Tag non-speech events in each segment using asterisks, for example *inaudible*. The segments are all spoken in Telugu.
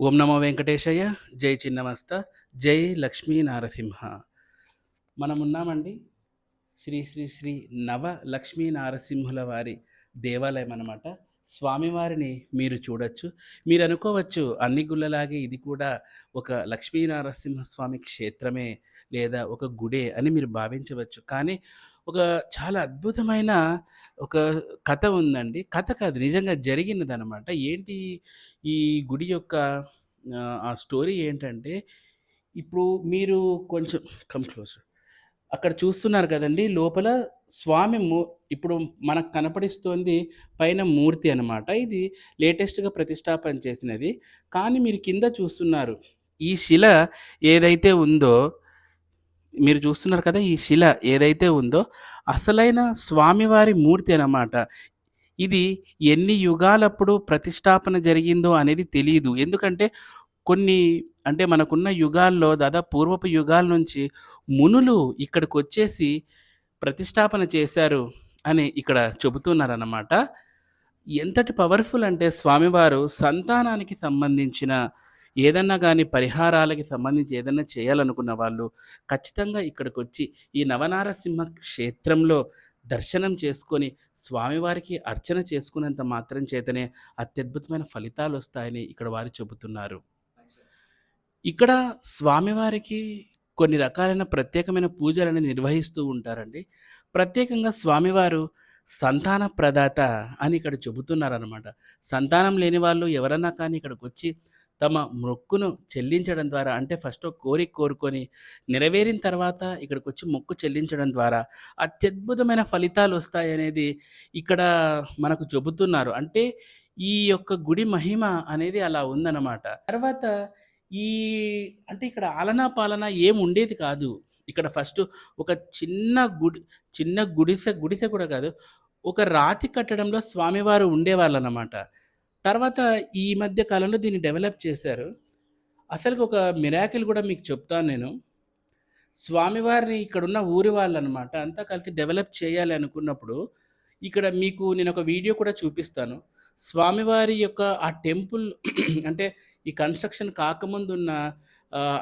ఓం నమో వెంకటేశయ్య. జై చిన్నమస్త. జై లక్ష్మీ నారసింహ మనమున్నామండి శ్రీ శ్రీ శ్రీ నవ లక్ష్మీ నారసింహుల వారి దేవాలయం అన్నమాట. స్వామివారిని మీరు చూడొచ్చు. మీరు అనుకోవచ్చు అన్ని గుళ్ళలాగే ఇది కూడా ఒక లక్ష్మీనారసింహస్వామి క్షేత్రమే లేదా ఒక గుడే అని మీరు భావించవచ్చు. కానీ ఒక చాలా అద్భుతమైన ఒక కథ ఉందండి. కథ కాదు నిజంగా జరిగినదనమాట ఏంటి ఈ గుడి యొక్క ఆ, స్టోరీ ఏంటంటే ఇప్పుడు మీరు కొంచెం కమ్ క్లోజ్ అక్కడ చూస్తున్నారు కదండి లోపల స్వామి మూ ఇప్పుడు మనకు కనపడిస్తోంది పైన మూర్తి అనమాట ఇది లేటెస్ట్గా ప్రతిష్టాపన చేసినది. కానీ మీరు కింద చూస్తున్నారు ఈ శిల ఏదైతే ఉందో మీరు చూస్తున్నారు కదా ఈ శిల ఏదైతే ఉందో అసలైన స్వామివారి మూర్తి అన్నమాట. ఇది ఎన్ని యుగాలప్పుడు ప్రతిష్టాపన జరిగిందో అనేది తెలియదు ఎందుకంటే కొన్ని అంటే మనకున్న యుగాల్లో దాదాపు పూర్వపు యుగాల నుంచి మునులు ఇక్కడికి వచ్చేసి ప్రతిష్టాపన చేశారు అని ఇక్కడ చెబుతున్నారన్నమాట. ఎంతటి పవర్ఫుల్ అంటే స్వామివారు సంతానానికి సంబంధించిన ఏదన్నా కానీ పరిహారాలకి సంబంధించి ఏదన్నా చేయాలనుకున్న వాళ్ళు ఖచ్చితంగా ఇక్కడికి వచ్చి ఈ నవనారసింహ క్షేత్రంలో దర్శనం చేసుకొని స్వామివారికి అర్చన చేసుకున్నంత మాత్రం చేతనే అత్యద్భుతమైన ఫలితాలు వస్తాయని ఇక్కడ వారు చెబుతున్నారు. ఇక్కడ స్వామివారికి కొన్ని రకాలైన ప్రత్యేకమైన పూజలను నిర్వహిస్తూ ఉంటారండి. ప్రత్యేకంగా స్వామివారు సంతాన ప్రదాత అని ఇక్కడ చెబుతున్నారనమాట సంతానం లేని వాళ్ళు ఎవరన్నా కానీ ఇక్కడికి వచ్చి తమ మొక్కును చెల్లించడం ద్వారా అంటే ఫస్ట్ కోరిక కోరుకొని నెరవేరిన తర్వాత ఇక్కడికి వచ్చి మొక్కు చెల్లించడం ద్వారా అత్యద్భుతమైన ఫలితాలు వస్తాయనేది ఇక్కడ మనకు చెబుతున్నారు. అంటే ఈ యొక్క గుడి మహిమ అనేది అలా ఉందన్నమాట. తర్వాత ఈ అంటే ఇక్కడ ఆలనా పాలన ఏం ఉండేది కాదు. ఇక్కడ ఫస్ట్ ఒక చిన్న గుడి చిన్న గుడిసె గుడిసె కూడా కాదు ఒక రాతి కట్టడంలో స్వామివారు ఉండేవాళ్ళు అన్నమాట తర్వాత ఈ మధ్య కాలంలో దీన్ని డెవలప్ చేశారు. అసలు ఒక మిరాకిల్ కూడా మీకు చెప్తాను నేను. స్వామివారిని ఇక్కడున్న ఊరి వాళ్ళనమాట అంతా కలిసి డెవలప్ చేయాలి అనుకున్నప్పుడు ఇక్కడ మీకు నేను ఒక వీడియో కూడా చూపిస్తాను. స్వామివారి యొక్క ఆ టెంపుల్ *clears throat* అంటే ఈ కన్స్ట్రక్షన్ కాకముందు ఉన్న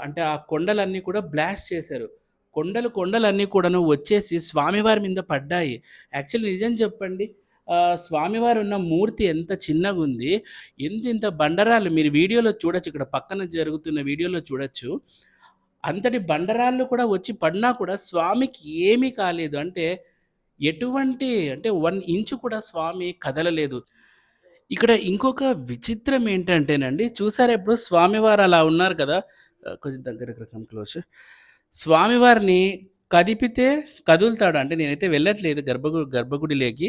అంటే ఆ కొండలన్నీ కూడా బ్లాస్ట్ చేశారు. కొండలు కొండలన్నీ కూడాను వచ్చేసి స్వామివారి మీద పడ్డాయి. యాక్చువల్లీ నిజం చెప్పండి స్వామివారు ఉన్న మూర్తి ఎంత చిన్నగా ఉంది ఎంత ఇంత బండరాలు మీరు వీడియోలో చూడొచ్చు ఇక్కడ పక్కన జరుగుతున్న వీడియోలో చూడొచ్చు. అంతటి బండరాళ్ళు కూడా వచ్చి పడినా కూడా స్వామికి ఏమీ కాలేదు. అంటే ఎటువంటి అంటే వన్ ఇంచు కూడా స్వామి కదలలేదు. ఇక్కడ ఇంకొక విచిత్రం ఏంటంటేనండి చూసారా ఇప్పుడు స్వామివారు అలా ఉన్నారు కదా? కొంచెం దగ్గరకు కమ్ క్లోజ్ స్వామివారిని కదిపితే కదులుతాడు. అంటే నేనైతే వెళ్ళట్లేదు గర్భగు గర్భగుడిలోకి.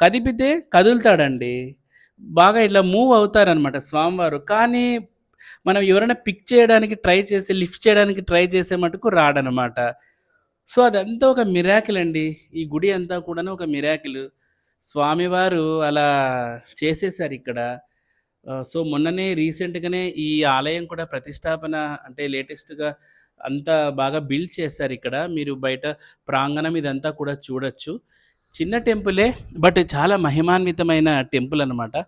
కదిపితే కదులుతాడండి. బాగా ఇట్లా మూవ్ అవుతారనమాట స్వామివారు. కానీ మనం ఎవరైనా పిక్ చేయడానికి ట్రై చేసి లిఫ్ట్ చేయడానికి ట్రై చేసే మటుకు రాడనమాట సో అదంతా ఒక మిరాకిల్ అండి. ఈ గుడి అంతా కూడా ఒక మిరాకిల్ స్వామివారు అలా చేసేసారు ఇక్కడ. సో మొన్ననే రీసెంట్గానే ఈ ఆలయం కూడా ప్రతిష్టాపన అంటే లేటెస్ట్గా అంతా బాగా బిల్డ్ చేశారు ఇక్కడ. మీరు బయట ప్రాంగణం ఇదంతా కూడా చూడొచ్చు. చిన్న టెంపులే బట్ చాలా మహిమాన్వితమైన టెంపుల్ అన్నమాట.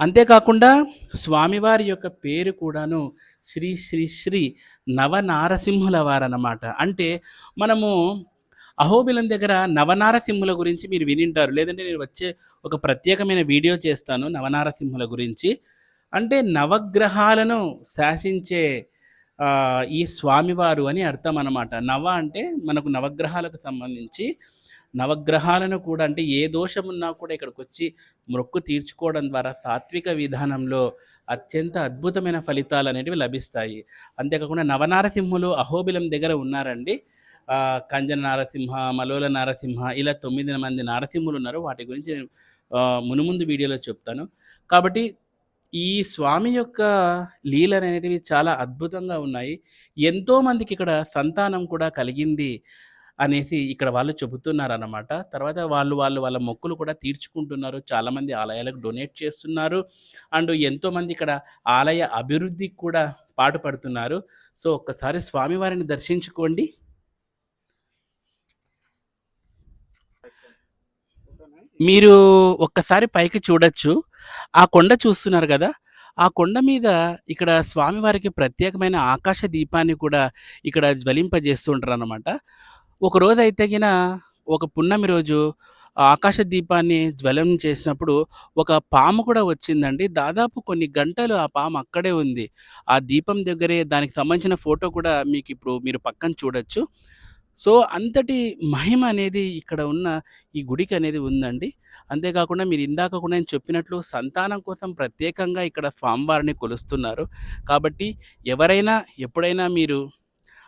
అంతేకాకుండా స్వామివారి యొక్క పేరు కూడాను శ్రీ శ్రీ శ్రీ నవనారసింహుల వారన్నమాట. అంటే మనము అహోబిలం దగ్గర నవనారసింహుల గురించి మీరు వినింటారు. లేదంటే నేను వచ్చే ఒక ప్రత్యేకమైన వీడియో చేస్తాను నవనారసింహుల గురించి. అంటే నవగ్రహాలను శాసించే ఈ స్వామివారు అని అర్థం అనమాట నవ అంటే మనకు నవగ్రహాలకు సంబంధించి నవగ్రహాలను కూడా అంటే ఏ దోషం ఉన్నా కూడా ఇక్కడికి వచ్చి మొక్కు తీర్చుకోవడం ద్వారా సాత్విక విధానంలో అత్యంత అద్భుతమైన ఫలితాలు అనేటివి లభిస్తాయి. అంతేకాకుండా నవనారసింహులు అహోబిలం దగ్గర ఉన్నారండి. కంజన నారసింహ మలోల నారసింహ ఇలా తొమ్మిది మంది నారసింహులు ఉన్నారు. వాటి గురించి నేను మునుముందు వీడియోలో చెప్తాను. కాబట్టి ఈ స్వామి యొక్క లీలలు అనేటివి చాలా అద్భుతంగా ఉన్నాయి. ఎంతో మందికి ఇక్కడ సంతానం కూడా కలిగింది అనేసి ఇక్కడ వాళ్ళు చెబుతున్నారు అన్నమాట తర్వాత వాళ్ళు వాళ్ళు వాళ్ళ మొక్కులు కూడా తీర్చుకుంటున్నారు. చాలామంది ఆలయాలకు డొనేట్ చేస్తున్నారు. అండ్ ఎంతోమంది ఇక్కడ ఆలయ అభివృద్ధికి కూడా పాటుపడుతున్నారు. సో ఒక్కసారి స్వామివారిని దర్శించుకోండి. మీరు ఒక్కసారి పైకి చూడొచ్చు ఆ కొండ చూస్తున్నారు కదా ఆ కొండ మీద ఇక్కడ స్వామివారికి ప్రత్యేకమైన ఆకాశ దీపాన్ని కూడా ఇక్కడ జ్వలింపజేస్తూ ఒకరోజు అయితే గిన ఒక పున్నమి రోజు ఆకాశ దీపాన్ని జ్వలం చేసినప్పుడు ఒక పాము కూడా వచ్చిందండి. దాదాపు కొన్ని గంటలు ఆ పాము అక్కడే ఉంది. ఆ దీపం దగ్గరే దానికి సంబంధించిన ఫోటో కూడా మీకు ఇప్పుడు మీరు పక్కన చూడొచ్చు. సో, అంతటి మహిమ అనేది ఇక్కడ ఉన్న ఈ గుడికి అనేది ఉందండి. అంతేకాకుండా మీరు ఇందాక కూడా నేను చెప్పినట్లు సంతానం కోసం ప్రత్యేకంగా ఇక్కడ స్వామివారిని కొలుస్తున్నారు. కాబట్టి ఎవరైనా ఎప్పుడైనా మీరు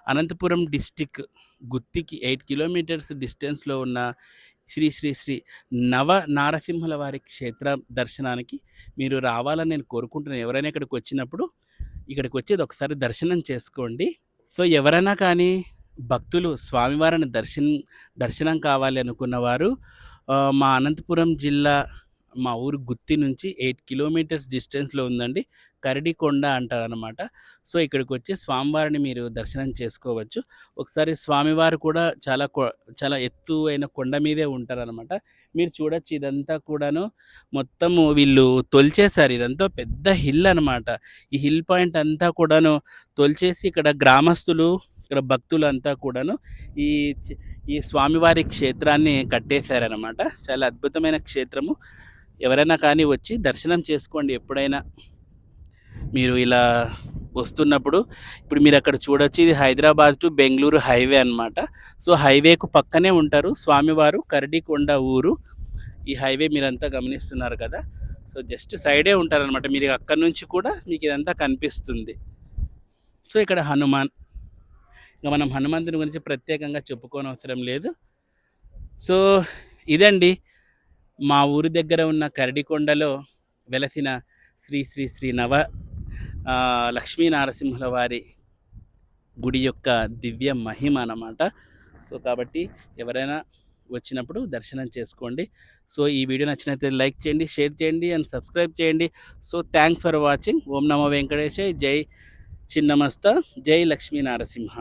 అనంతపురం డిస్టిక్ గుత్తికి ఎయిట్ కిలోమీటర్స్ డిస్టెన్స్‌లో ఉన్న శ్రీ శ్రీ శ్రీ నవ నారసింహుల వారి క్షేత్ర దర్శనానికి మీరు రావాలని నేను కోరుకుంటున్నాను. ఎవరైనా ఇక్కడికి వచ్చినప్పుడు ఇక్కడికి వచ్చేది ఒకసారి దర్శనం చేసుకోండి. సో, ఎవరైనా కానీ భక్తులు స్వామివారిని దర్శనం దర్శనం కావాలి అనుకున్నవారు మా అనంతపురం జిల్లా మా ఊరు గుత్తి నుంచి ఎయిట్ కిలోమీటర్స్ డిస్టెన్స్‌లో ఉందండి. కరడికొండ అంటారనమాట. సో, ఇక్కడికి వచ్చి స్వామివారిని మీరు దర్శనం చేసుకోవచ్చు. ఒకసారి స్వామివారు కూడా చాలా కొ చాలా ఎత్తు అయిన కొండ మీదే ఉంటారనమాట. మీరు చూడొచ్చు ఇదంతా కూడాను మొత్తము వీళ్ళు తొలిచేశారు. ఇదంతా పెద్ద హిల్ అనమాట. ఈ హిల్ పాయింట్ అంతా కూడాను తొలిచేసి ఇక్కడ గ్రామస్తులు, ఇక్కడ భక్తులంతా కూడాను ఈ ఈ స్వామివారి క్షేత్రాన్ని కట్టేశారనమాట. చాలా అద్భుతమైన క్షేత్రము. ఎవరైనా కానీ వచ్చి దర్శనం చేసుకోండి ఎప్పుడైనా. మీరు ఇలా వస్తున్నప్పుడు ఇప్పుడు మీరు అక్కడ చూడొచ్చు ఇది హైదరాబాద్ టు బెంగళూరు హైవే అనమాట. సో, హైవేకు పక్కనే ఉంటారు స్వామివారు. కరడికొండ ఊరు. ఈ హైవే మీరంతా గమనిస్తున్నారు కదా! సో, జస్ట్ సైడే ఉంటారనమాట. మీరు అక్కడి నుంచి కూడా మీకు ఇదంతా కనిపిస్తుంది. సో, ఇక్కడ హనుమాన్. ఇంకా మనం హనుమంతుని గురించి ప్రత్యేకంగా చెప్పుకోనవసరం లేదు. సో, ఇదండి మా ఊరి దగ్గర ఉన్న కరడికొండలో వెలసిన శ్రీ శ్రీ శ్రీ నవ లక్ష్మీ నారసింహుల వారి గుడి యొక్క దివ్య మహిమ అన్నమాట. సో, కాబట్టి ఎవరైనా వచ్చినప్పుడు దర్శనం చేసుకోండి. సో, ఈ వీడియో నచ్చినట్లయితే లైక్ చేయండి, షేర్ చేయండి అండ్ సబ్స్క్రైబ్ చేయండి. So, thanks for watching. ఓం నమో వెంకటేశాయ. జై చిన్నమస్త. జై లక్ష్మీ నారసింహ.